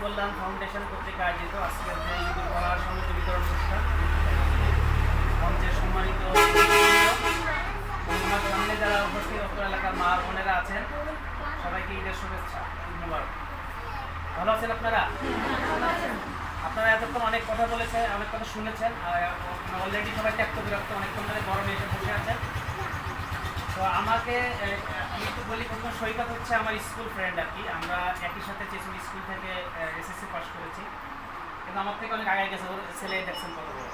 কল্যাণ foundation কর্তৃক আয়োজিত আজকের যে ঈদ উপহার সামগ্রী বিতরণ অনুষ্ঠান। মঞ্চের সম্মানিত আমার সামনে যারা উপস্থিত অত্র এলাকার মা বোনেরা আছেন, সবাইকে ঈদের শুভেচ্ছা, ধন্যবাদ। ভালো আছেন আপনারা? আপনারা এতক্ষণ অনেক কথা বলেছেন, অনেক কথা শুনেছেন, আর অলরেডি সবাই ত্যাক্ত বিরক্ত অনেকক্ষণ ধরে গরমে এসে বসে আছেন। তো আমাকে একটু বলি, প্রথম সৈকত হচ্ছে আমার স্কুল ফ্রেন্ড আর কি। আমরা একই সাথে চেচুরি স্কুল থেকে এসএসসি পাস করেছি। কিন্তু আমার থেকে অনেক আগে গেছে, ওর ছেলে দেখছেন কত বড়।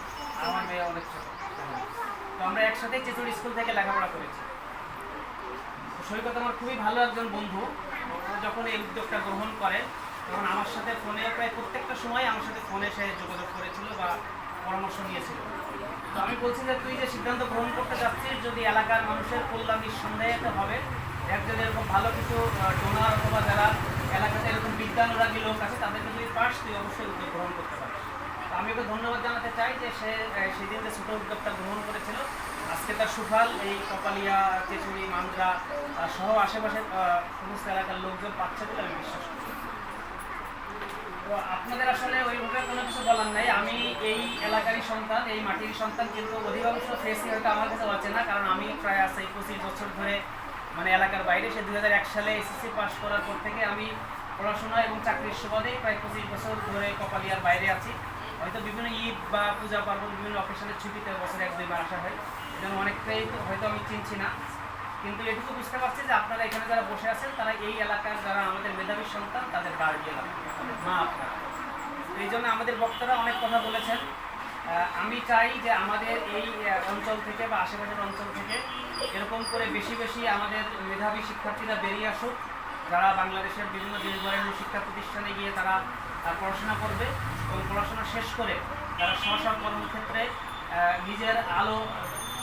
আমার মেয়ে অনেক ছোট। তো আমরা একসাথে চেচুরি স্কুল থেকে লেখাপড়া করেছি। সৈকত আমার খুবই ভালো একজন বন্ধু। যখন এই উদ্যোগটা গ্রহণ করে, তখন আমার সাথে ফোনে প্রায় প্রত্যেকটা সময় আমার সাথে ফোনে সে যোগাযোগ করেছিল বা পরামর্শ নিয়েছিল। তো আমি বলছি যে, তুই যে সিদ্ধান্ত গ্রহণ করতে যাচ্ছিস, যদি এলাকার মানুষের কল্যাণ নিঃসন্দেহে হবে একজন এরকম ভালো কিছু ডোনার অথবা যারা এলাকাতে এরকম বিজ্ঞানুরাগী লোক আছে তাদেরকে যদি পাস তুই অবশ্যই উদ্যোগ গ্রহণ করতে পারিস আমি ওকে ধন্যবাদ জানাতে চাই যে সে সেদিন যে ছোটো উদ্যোগটা গ্রহণ করেছিল, আজকে তার সুফল, এই কপালিয়া চেচুরি মান্দ্রা সহ আশেপাশের সমস্ত এলাকার লোকজন পাচ্ছে বলে আমি বিশ্বাস করি। তো আপনাদের আসলে ওইভাবে কোনো কিছু বলার নাই। আমি এই এলাকারই সন্তান, এই মাটির সন্তান, কিন্তু অধিকাংশ ফেসই হয়তো আমার কাছে অচেনা, কারণ আমি প্রায় আছে পঁচিশ বছর ধরে মানে এলাকার বাইরে, সে দু হাজার এক সালে এসএসসি পাস করার পর থেকে আমি পড়াশোনা এবং চাকরির সুবাদে প্রায় পঁচিশ বছর ধরে কপালিয়ার বাইরে আছি। হয়তো বিভিন্ন ঈদ বা পূজা পার্বণ, বিভিন্ন অকেশনের ছুটিতে বছরে এক, দুইবার আসা হয়। এজন্য অনেকটাই হয়তো আমি চিনছি না। কিন্তু এটুকু বুঝতে পারছি যে আপনারা এখানে যারা বসে আছেন, তারা এই এলাকার যারা আমাদের মেধাবী সন্তান, তাদের গার্ডিয়ান মা আপনারা এই জন্য আমাদের বক্তারা অনেক কথা বলেছেন। আমি চাই যে আমাদের এই অঞ্চল থেকে বা আশেপাশের অঞ্চল থেকে এরকম করে বেশি বেশি আমাদের মেধাবী শিক্ষার্থীরা বেরিয়ে আসুক। যারা বাংলাদেশের বিভিন্ন দেশবরেণ্য শিক্ষা প্রতিষ্ঠানে গিয়ে তারা পড়াশোনা করবে এবং পড়াশোনা শেষ করে তারা স্ব কর্মক্ষেত্রে নিজের আলো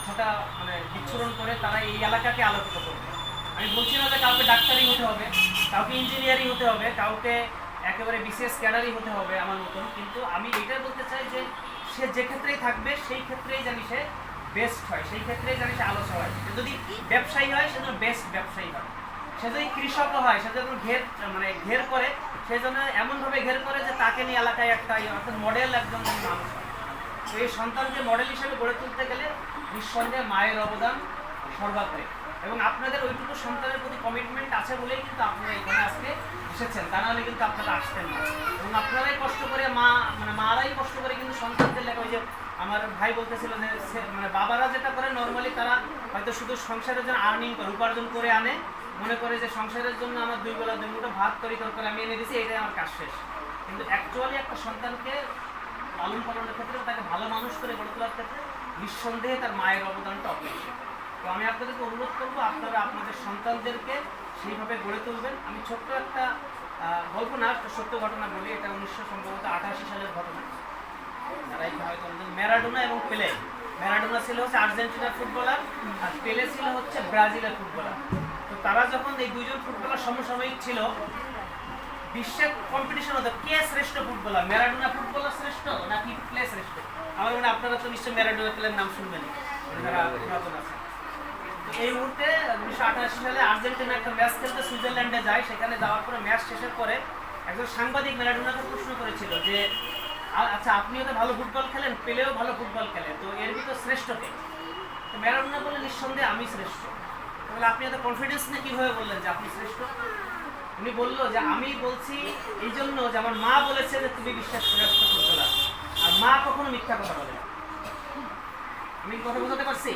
সেটা মানে বিচ্ছুরণ করে তারা এই এলাকাকে আলোকিত করবে। আমি বলছি না যে কাউকে ডাক্তারি হতে হবে, কাউকে ইঞ্জিনিয়ারিং হতে হবে, কাউকে একেবারে বিশেষ ক্যাডারই হতে হবে আমার মতন, কিন্তু আমি এটাই বলতে চাই যে সে যে ক্ষেত্রেই থাকবে সেই ক্ষেত্রেই জানি সে বেস্ট হয় সেই ক্ষেত্রেই জানি সে আলো হয়। সে যদি ব্যবসায়ী হয় সে যেন বেস্ট ব্যবসায়ী হয়। সে যদি কৃষকও হয় সে যখন ঘের মানে ঘের করে সে যেন এমনভাবে ঘের করে যে তাকে নিয়ে এলাকায় একটা ইয়ে, অর্থাৎ মডেল একজন মানুষ হয়। তো এই সন্তানকে মডেল হিসেবে গড়ে তুলতে গেলে নিঃসন্দেহে মায়ের অবদান সর্বাগ্রে। এবং আপনাদের ওইটুকু সন্তানের প্রতি কমিটমেন্ট আছে বলেই কিন্তু আপনারা এখানে আজকে এসেছেন। তা নাহলে কিন্তু আপনারা আসতেন না। এবং আপনারাই কষ্ট করে মা মানে মারাই কষ্ট করে কিন্তু সন্তানদের লেখা ওই যে আমার ভাই বলতেছিল যে মানে বাবারা যেটা করে নর্মালি তারা হয়তো শুধু সংসারের জন্য আর্নিং করে, উপার্জন করে আনে। মনে করে যে সংসারের জন্য আমার দুই বেলা দুই মুঠো ভাত, তরি তরকারি আমি এনে দিছি, এটাই আমার কাজ শেষ। কিন্তু অ্যাকচুয়ালি একটা সন্তানকে লালন পালনের ক্ষেত্রে তাকে ভালো মানুষ করে গড়ে তোলার ক্ষেত্রে নিঃসন্দেহে তার মায়ের অবদানটা অপরিসীম। তো আমি আপনাদেরকে অনুরোধ করব, আপনারা আপনাদের সন্তানদেরকে সেইভাবে গড়ে তুলবেন। আমি ছোট্ট একটা গল্প না সত্য ঘটনা বলি, এটা উনিশশো সম্ভবত আঠাশি সালের ঘটনা। যারা হয়তো ম্যারাডোনা এবং পেলে। ম্যারাডোনা ছিল হচ্ছে আর্জেন্টিনার ফুটবলার, আর পেলে ছিল হচ্ছে ব্রাজিলের ফুটবলার। তো তারা যখন এই দুইজন ফুটবলার সমসাময়িক ছিল, বিশ্বের কম্পিটিশন হতো, কে শ্রেষ্ঠ ফুটবলার? ম্যারাডোনা ফুটবলার শ্রেষ্ঠ নাকি প্লে শ্রেষ্ঠ? আমার মনে আপনারা তো নিশ্চয়ই ম্যারাডোনা প্লের নাম শুনবেন যারা পুরাতন আছে এই মুহূর্তে উনিশশো আঠাশি সালে আর্জেন্টিনা একটা ম্যাচ খেলতে সুইজারল্যান্ডে যায়। সেখানে যাওয়ার পরে ম্যাচ শেষের পরে একজন সাংবাদিক ম্যারাডোনাকে প্রশ্ন করেছিল যে আচ্ছা আপনিও তো ভালো ফুটবল খেলেন? পেলেও ভালো ফুটবল খেলেন। তো এর ভিতর শ্রেষ্ঠ কে? তো ম্যারাডোনা বলে নিঃসন্দেহে আমি শ্রেষ্ঠ। তাহলে আপনি এত কনফিডেন্স নিয়ে কীভাবে বললেন যে আপনি শ্রেষ্ঠ? উনি বলল যে, আমি বলছি এই জন্য যে আমার মা বলেছে যে তুমি বিশ্বাস শ্রেষ্ঠ ফুটবলার। আর মা কখনো মিথ্যা কথা বলে না। আমি কথা বোঝাতে পারছি?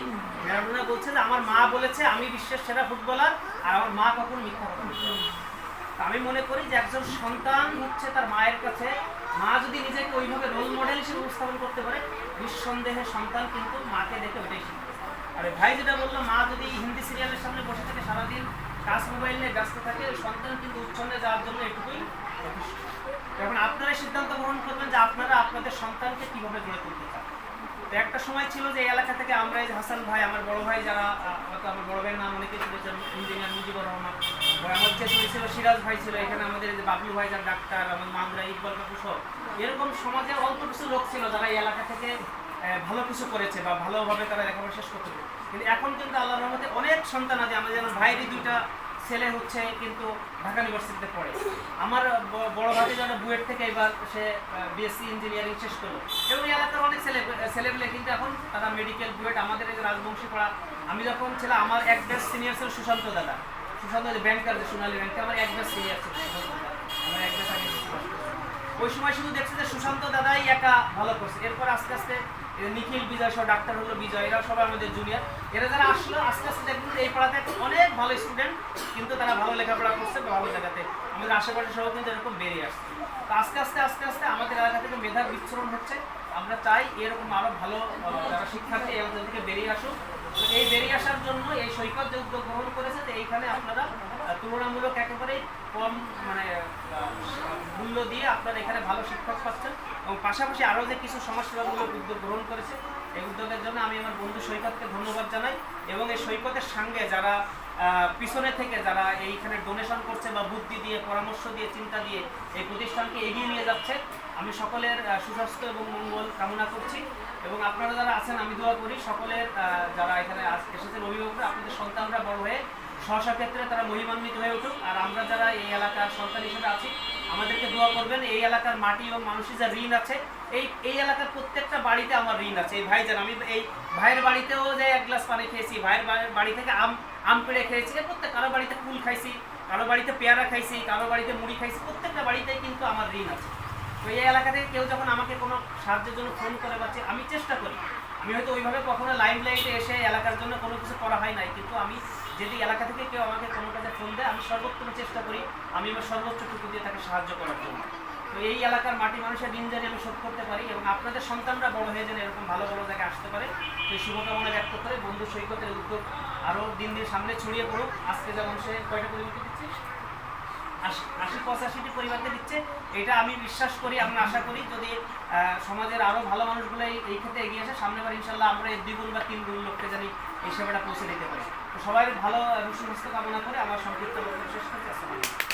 ম্যারাডোনা বলছে যে আমার মা বলেছে, আমি বিশ্বের সেরা ফুটবলার, আর আমার মা কখনো মিথ্যা কথা আমি মনে করি যে একজন সন্তান হচ্ছে তার মায়ের কাছে, মা যদি নিজেকে ওইভাবে রোল মডেল হিসেবে উপস্থাপন করতে পারে, নিঃসন্দেহে সন্তান কিন্তু মাকে দেখে ওইটাই শিখবে। আর ভাই যেটা বলল, মা যদি হিন্দি সিরিয়ালের সামনে বসে থাকে সারাদিন টাচ মোবাইল নিয়ে ব্যস্ত থাকে, সন্তান কিন্তু উচ্ছন্নে যাওয়ার জন্য এটুকুই যথেষ্ট। এখন আপনারা সিদ্ধান্ত গ্রহণ করবেন যে আপনারা আপনাদের সন্তানকে কীভাবে গড়ে তুলতে চান। একটা সময় ছিল যে এলাকা থেকে আমরা হাসান ভাই, আমার বড় ভাই যারা হয়তো আমার বড় ভাইয়ের নাম অনেকে শুনেছেন, ইঞ্জিনিয়ার মুজিবুর রহমান। আমার চেতুরি ছিল সিরাজ ভাই ছিল, এখানে আমাদের যে বাবলু ভাই যার ডাক্তার, আমার মামরা ইকবাল কাকু এরকম সমাজে অল্প কিছু লোক ছিল যারা এই এলাকা থেকে ভালো কিছু করেছে বা ভালোভাবে তারা লেখাপড়া শেষ করতে কিন্তু এখন কিন্তু আল্লাহ রহমতে অনেক সন্তান আছে আমাদের যেমন ভাইয়েরই দুইটা ছেলে হচ্ছে কিন্তু ঢাকা ইউনিভার্সিটিতে পড়ে আমার বড় ভাবি যেন বুয়েট থেকে এবার সে বিএসসি ইঞ্জিনিয়ারিং শেষ করল এবং এই এলাকার অনেক ছেলে ছেলেপেলে কিন্তু এখন তারা মেডিকেল বুয়েট, আমাদের এই রাজবংশী পড়া, আমি যখন ছিলাম, আমার এক ব্যাচ সিনিয়র ছিল সুশান্ত দাদা সুশান্ত ব্যাংকার যে সোনালী ব্যাংকে, আমার এক ব্যাচ সিনিয়র ছিল সুশান্ত দাদা। আমার এক ব্যাচ আগে বেশি। ওই সময় শুধু দেখছি যে সুশান্ত দাদাই একা ভালো করছে। এরপর আস্তে আস্তে নিখিল বিজয় সহ ডাক্তার হলো বিজয় এরা সবাই আমাদের জুনিয়র এরা যারা আসলো, আস্তে আস্তে দেখবেন এই পাড়াতে অনেক ভালো স্টুডেন্ট কিন্তু তারা ভালো লেখাপড়া করছে বা ভালো জায়গাতে। আমাদের আশেপাশে সবাই কিন্তু এরকম বেরিয়ে আসছে। তো আস্তে আস্তে আস্তে আস্তে আমাদের এলাকা থেকে মেধার বিচ্ছরণ হচ্ছে। আমরা চাই এরকম আরও ভালো যারা শিক্ষার্থী এলাকা থেকে বেরিয়ে আসুক। এই বেরিয়ে আসার জন্য এই সৈকত যে উদ্যোগ গ্রহণ করেছে, তো এইখানে আপনারা তুলনামূলক একেবারে কম মানে মূল্য দিয়ে আপনারা এখানে ভালো শিক্ষক পাচ্ছেন এবং পাশাপাশি আরও যে কিছু সমাজসেবামূলক উদ্যোগ গ্রহণ করেছে, এই উদ্যোগের জন্য আমি আমার বন্ধু সৈকতকে ধন্যবাদ জানাই এবং এই সৈকতের সঙ্গে যারা পিছনে থেকে যারা এইখানে ডোনেশন করছে বা বুদ্ধি দিয়ে, পরামর্শ দিয়ে, চিন্তা দিয়ে এই প্রতিষ্ঠানকে এগিয়ে নিয়ে যাচ্ছে, আমি সকলের সুস্বাস্থ্য এবং মঙ্গল কামনা করছি এবং আপনারা যারা আছেন, আমি দোয়া করি সকলের যারা এখানে এসেছেন অভিভাবকরা, আপনাদের সন্তানরা বড় হয়ে স্বশা ক্ষেত্রে তারা মহিমান্বিত হয়ে উঠুক। আর আমরা যারা এই এলাকার সন্তান হিসেবে আছি, আমাদেরকে দোয়া করবেন, এই এলাকার মাটি এবং মানুষের যা ঋণ আছে, এই এই এলাকার প্রত্যেকটা বাড়িতে আমার ঋণ আছে। এই ভাই যান আমি এই ভাইয়ের বাড়িতেও যে এক গ্লাস পানি খেয়েছি, ভাইয়ের বাড়ি থেকে আম আম পেড়ে খেয়েছি প্রত্যেক, কারও বাড়িতে কুল খাইছি, কারও বাড়িতে পেয়ারা খাইছি, কারও বাড়িতে মুড়ি খাইছি, প্রত্যেকটা বাড়িতেই কিন্তু আমার ঋণ আছে। তো এই এলাকা থেকে কেউ যখন আমাকে কোনো সাহায্যের জন্য ফোন করে পাচ্ছে আমি চেষ্টা করি, আমি হয়তো ওইভাবে কখনো লাইম লাইটে এসে এলাকার জন্য কোনো কিছু করা হয় নাই, কিন্তু আমি যদি এলাকা থেকে কেউ আমাকে কোনো কাজে ফোন দেয়, আমি সর্বোত্তম চেষ্টা করি, আমি আমার সর্বোচ্চটুকু দিয়ে তাকে সাহায্য করার জন্য। তো এই এলাকার মাটি মানুষের ঋণ জানি আমি শোধ করতে পারি এবং আপনাদের সন্তানরা বড় হয়ে যেন এরকম ভালো ভালো জায়গায় আসতে পারে এই শুভকামনা ব্যক্ত করে বন্ধু সৈকতের উদ্যোগ আরও দিন দিন সামনে ছড়িয়ে পড়ুক। আজকে যেমন সে কয়টা পরিবর্তন দিচ্ছে? আশি পঁচাশিটি পরিবারকে দিচ্ছে। এটা আমি বিশ্বাস করি, আমরা আশা করি যদি সমাজের আরও ভালো মানুষগুলো এই ক্ষেত্রে এগিয়ে আসে সামনে বার ইনশাল্লাহ আমরা এই দ্বিগুণ বা তিন গুণ লোককে জানি এই সেবাটা পৌঁছে দিতে পারি। সবাই ভালো এবং সুস্থ কামনা করে আমার সংক্ষিপ্ত শেষ করতে আসসালামু।